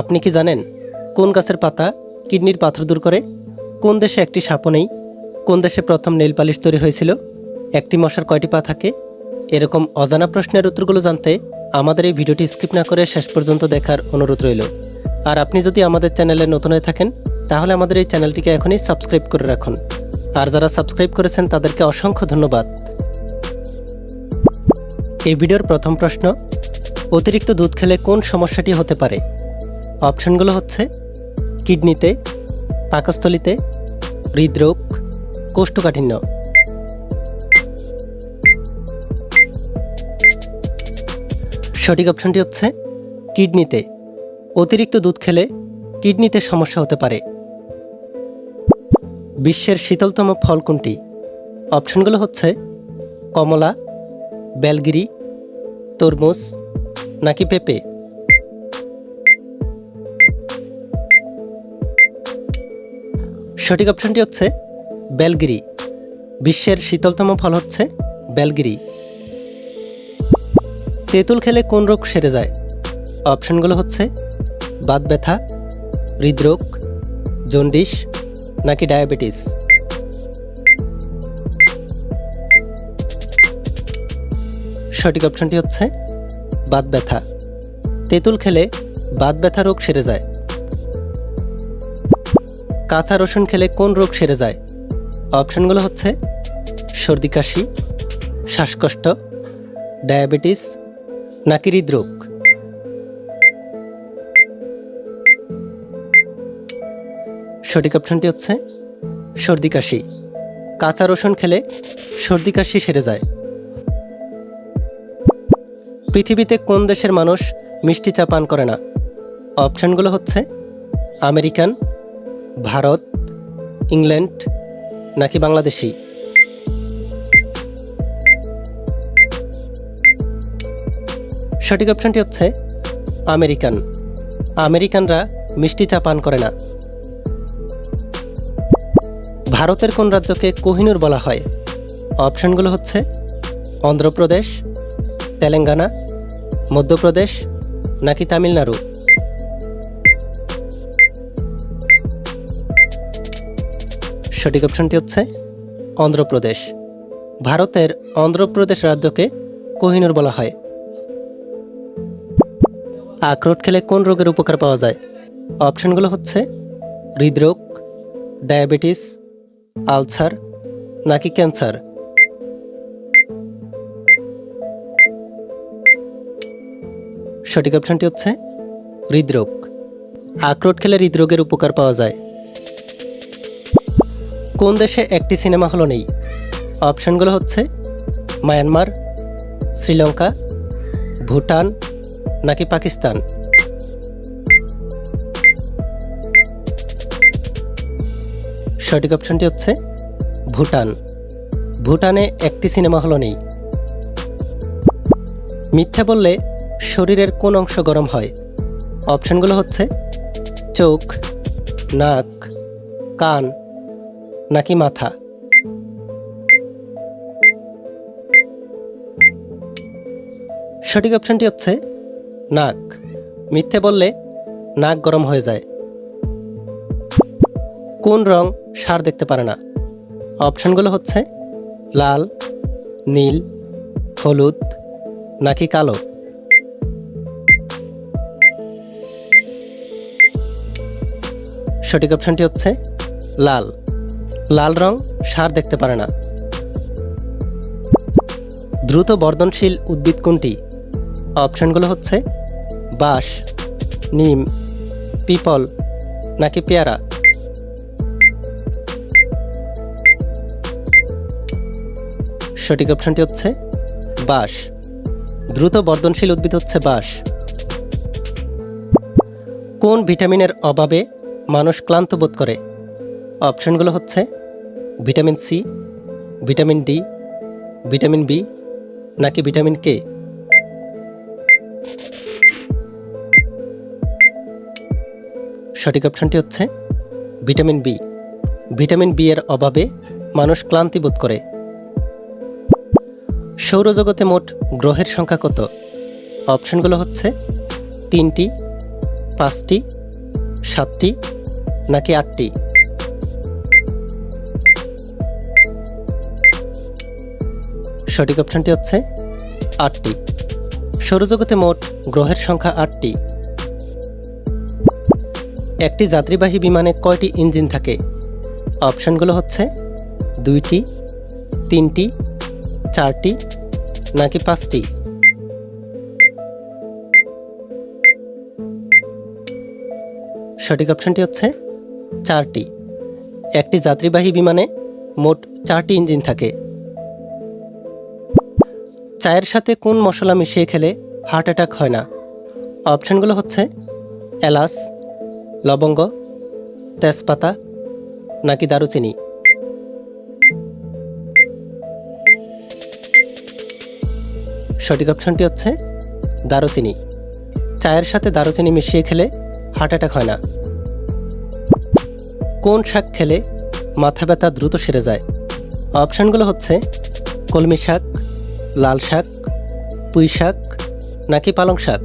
আপনি কি জানেন কোন গাছের পাতা কিডনির পাথর দূর করে? কোন দেশে একটি সাপও নেই? কোন দেশে প্রথম নেল পালিশ তৈরি হয়েছিল? একটি মশার কয়টি পা থাকে? এরকম অজানা প্রশ্নের উত্তরগুলো জানতে আমাদের এই ভিডিওটি স্কিপ না করে শেষ পর্যন্ত দেখার অনুরোধ রইল। আর আপনি যদি আমাদের চ্যানেলে নতুন হয়ে থাকেন, তাহলে আমাদের এই চ্যানেলটিকে এখনই সাবস্ক্রাইব করে রাখুন। আর যারা সাবস্ক্রাইব করেছেন, তাদেরকে অসংখ্য ধন্যবাদ। এই ভিডিওর প্রথম প্রশ্ন, অতিরিক্ত দুধ খেলে কোন সমস্যাটি হতে পারে? অপশনগুলো হচ্ছে কিডনিতে, পাকস্থলিতে, হৃদরোগ, কোষ্ঠকাঠিন্য। সঠিক অপশনটি হচ্ছে কিডনিতে। অতিরিক্ত দুধ খেলে কিডনিতে সমস্যা হতে পারে। বিশ্বের শীতলতম ফল কোনটি? অপশনগুলো হচ্ছে কমলা, বেলগিরি, তরমুজ, নাকি পেঁপে? সঠিক অপশনটি হচ্ছে বেলগিরি। বিশ্বের শীতলতম ফল হচ্ছে বেলগিরি। তেঁতুল খেলে কোন রোগ সেরে যায়? অপশনগুলো হচ্ছে বাত ব্যথা, হৃদরোগ জন্ডিস নাকি ডায়াবেটিস। সঠিক অপশনটি হচ্ছে বাত ব্যথা। তেঁতুল খেলে বাত ব্যথা রোগ সেরে যায়। কাঁচা রসুন খেলে কোন রোগ সেরে যায়? অপশনগুলো হচ্ছে সর্দি কাশি, শ্বাসকষ্ট, ডায়াবেটিস নাকি হৃদরোগ। সঠিক অপশনটি হচ্ছে সর্দি কাশি। কাঁচা রসুন খেলে সর্দি কাশি সেরে যায়। পৃথিবীতে কোন দেশের মানুষ মিষ্টি চা পান করে না? অপশনগুলো হচ্ছে আমেরিকান ভারত, ইংল্যান্ড, নাকি বাংলাদেশি সঠিক অপশনটি হচ্ছে আমেরিকান। আমেরিকানরা মিষ্টি চা পান করে না। ভারতের কোন রাজ্যকে কোহিনুর বলা হয়? অপশনগুলো হচ্ছে অন্ধ্রপ্রদেশ, তেলেঙ্গানা, মধ্যপ্রদেশ, নাকি তামিলনাড়ু? সঠিক অপশনটি হচ্ছে অন্ধ্রপ্রদেশ। ভারতের অন্ধ্রপ্রদেশ রাজ্যকে কোহিনুর বলা হয়। আখরোট খেলে কোন রোগের উপকার পাওয়া যায়? অপশনগুলো হচ্ছে হৃদরোগ, ডায়াবেটিস, আলসার নাকি ক্যান্সার। সঠিক অপশনটি হচ্ছে হৃদরোগ। আখরোট খেলে হৃদরোগের উপকার পাওয়া যায়। কোন দেশে একটি সিনেমা হলো নেই? অপশনগুলো হচ্ছে মায়ানমার, শ্রীলঙ্কা, ভুটান নাকি পাকিস্তান? সঠিক অপশনটি হচ্ছে ভুটান। ভুটানে একটি সিনেমা হলো নেই। মিথ্যা বললে শরীরের কোন অংশ গরম হয়? অপশনগুলো হচ্ছে চোখ, নাক, কান নাকি মাথা? সঠিক অপশনটি হচ্ছে নাক। মিথ্যে বললে নাক গরম হয়ে যায়। কোন রং সার দেখতে পারে না? অপশনগুলো হচ্ছে লাল, নীল, হলুদ নাকি কালো? সঠিক অপশনটি হচ্ছে লাল। লাল রং, সার দেখতে পারে না। দ্রুত বর্ধনশীল উদ্ভিদ কোনটি? অপশনগুলো হচ্ছে বাঁশ, নিম, পিপল নাকি পেয়ারা। সঠিক অপশনটি হচ্ছে বাঁশ। দ্রুত বর্ধনশীল উদ্ভিদ হচ্ছে বাঁশ। কোন ভিটামিনের অভাবে মানুষ ক্লান্ত বোধ করে? অপশনগুলো হচ্ছে vitamin C, vitamin D, vitamin B নাকি ভিটামিন কে। সঠিক অপশনটি হচ্ছে ভিটামিন বি। ভিটামিন বি এর অভাবে মানুষ ক্লান্তি বোধ করে। সৌরজগতে মোট গ্রহের সংখ্যা কত? অপশনগুলো হচ্ছে তিনটি, পাঁচটি, সাতটি নাকি আটটি? সঠিক অপশনটি হচ্ছে আটটি। সৌরজগতে মোট গ্রহের সংখ্যা আটটি। একটি যাত্রীবাহী বিমানে কয়টি ইঞ্জিন থাকে? অপশানগুলো হচ্ছে দুইটি, তিনটি, চারটি, নাকি পাঁচটি? সঠিক অপশানটি হচ্ছে চারটি। একটি যাত্রীবাহী বিমানে মোট চারটি ইঞ্জিন থাকে। চায়ের সাথে কোন মশলা মিশিয়ে খেলে হার্ট অ্যাটাক হয় না? অপশানগুলো হচ্ছে এলাচ, লবঙ্গ, তেজপাতা নাকি দারুচিনি। সঠিক অপশনটি হচ্ছে দারুচিনি। চায়ের সাথে দারুচিনি মিশিয়ে খেলে হার্ট অ্যাটাক হয় না। কোন শাক খেলে মাথা ব্যথা দ্রুত সেরে যায়? অপশানগুলো হচ্ছে কলমি শাক লাল শাক, পুঁই শাক, নাকি পালং শাক?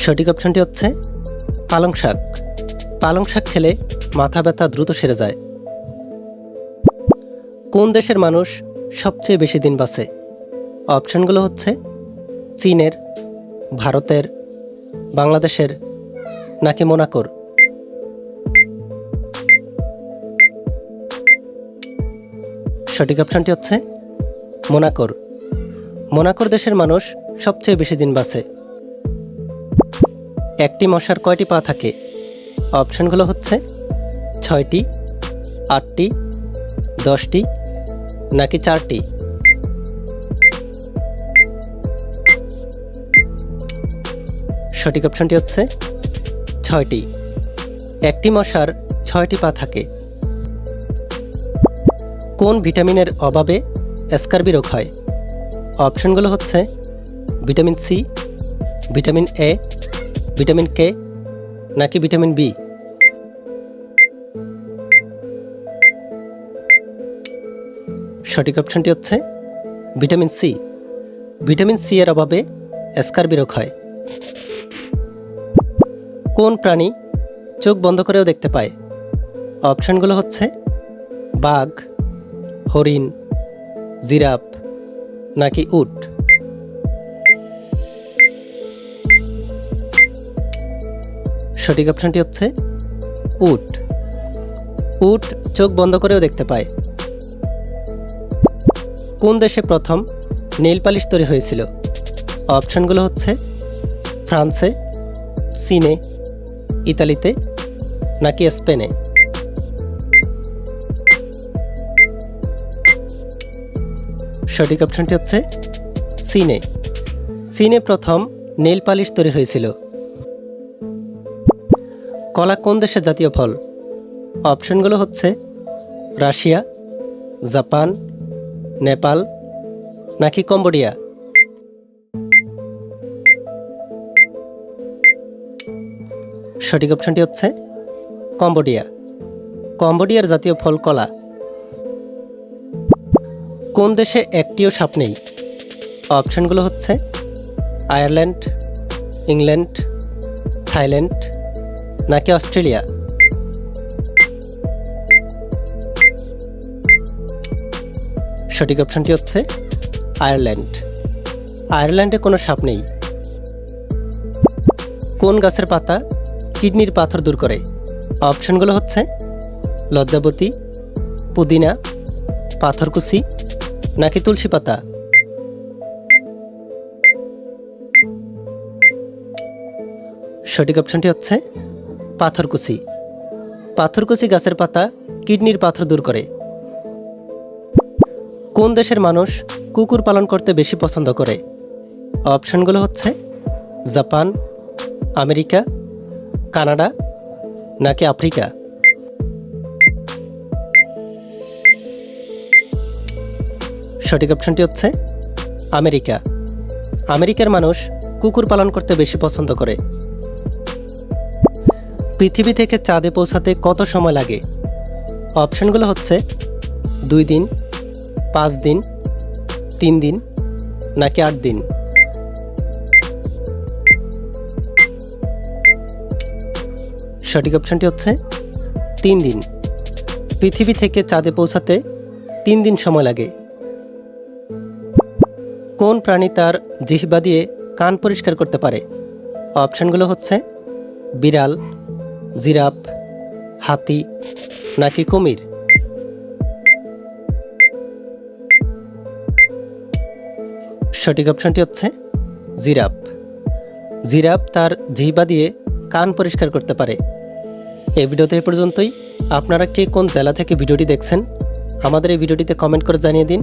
সঠিক অপশনটি হচ্ছে পালং শাক। পালং শাক খেলে মাথা ব্যথা দ্রুত সেরে যায়। কোন দেশের মানুষ সবচেয়ে বেশি দিন বাঁচে? অপশনগুলো হচ্ছে চীনের, ভারতের, বাংলাদেশের, নাকি মোনাকোর? সঠিক অপশনটি হচ্ছে মোনাকোর। মোনাকোর দেশের মানুষ সবচেয়ে বেশি দিন বাঁচে। একটি মশার কয়টি পা থাকে? অপশানগুলো হচ্ছে ছয়টি, আটটি, দশটি, নাকি চারটি? সঠিক অপশনটি হচ্ছে ছয়টি। একটি মশার ছয়টি পা থাকে। কোন ভিটামিনের অভাবে স্কার্বি রোগ হয়? অপশনগুলো হচ্ছে vitamin C, vitamin A, vitamin K, নাকি ভিটামিন বি। সঠিক অপশনটি হচ্ছে ভিটামিন সি। ভিটামিন সি এর অভাবে স্কার্বি রোগ হয়। কোন প্রাণী চোখ বন্ধ করেও দেখতে পায়? অপশনগুলো হচ্ছে বাঘ হরিণ, জিরাফ নাকি উট? সঠিক অপশনটি হচ্ছে উট। উট চোখ বন্ধ করেও দেখতে পায়। কোন দেশে প্রথম নেইল পালিশ তৈরি হয়েছিল? অপশানগুলো হচ্ছে ফ্রান্সে, চীনে, ইতালিতে নাকি স্পেনে? সঠিক অপশনটি হচ্ছে চীনে চীনে প্রথম নেল পালিশ তৈরি হয়েছিল। কলা কোন দেশের জাতীয় ফল? অপশনগুলো হচ্ছে রাশিয়া, জাপান, নেপাল নাকি কম্বোডিয়া? সঠিক অপশনটি হচ্ছে কম্বোডিয়া। কম্বোডিয়ার জাতীয় ফল কলা। কোন দেশে একটিও সাপ নেই? অপশানগুলো হচ্ছে আয়ারল্যান্ড, ইংল্যান্ড, থাইল্যান্ড নাকি অস্ট্রেলিয়া? সঠিক অপশানটি হচ্ছে আয়ারল্যান্ড। আয়ারল্যান্ডে কোনো সাপ নেই। কোন গাছের পাতা কিডনির পাথর দূর করে? অপশানগুলো হচ্ছে লজ্জাবতী, পুদিনা, পাথরকুচি নাকি তুলসী পাতা? সঠিক অপশনটি হচ্ছে পাথরকুচি। পাথরকুচি গাছের পাতা কিডনির পাথর দূর করে। কোন দেশের মানুষ কুকুর পালন করতে বেশি পছন্দ করে? অপশনগুলো হচ্ছে জাপান, আমেরিকা, কানাডা নাকি আফ্রিকা? সঠিক অপশনটি হচ্ছে আমেরিকা। আমেরিকার মানুষ কুকুর পালন করতে বেশি পছন্দ করে। পৃথিবী থেকে চাঁদে পৌঁছাতে কত সময় লাগে? অপশনগুলো হচ্ছে দুই দিন, পাঁচ দিন, তিন দিন, নাকি আট দিন। সঠিক অপশনটি হচ্ছে তিন দিন। পৃথিবী থেকে চাঁদে পৌঁছাতে তিন দিন সময় লাগে। কোন প্রাণী তার জিহ্বা দিয়ে কান পরিষ্কার করতে পারে? অপশানগুলো হচ্ছে বিড়াল, জিরাফ, হাতি নাকি কুমির? সঠিক অপশনটি হচ্ছে জিরাফ। জিরাফ তার জিহ্বা দিয়ে কান পরিষ্কার করতে পারে। এই ভিডিওতে এ পর্যন্তই। আপনারা কে কোন জেলা থেকে ভিডিওটি দেখছেন? আমাদের এই ভিডিওটিতে কমেন্ট করে জানিয়ে দিন।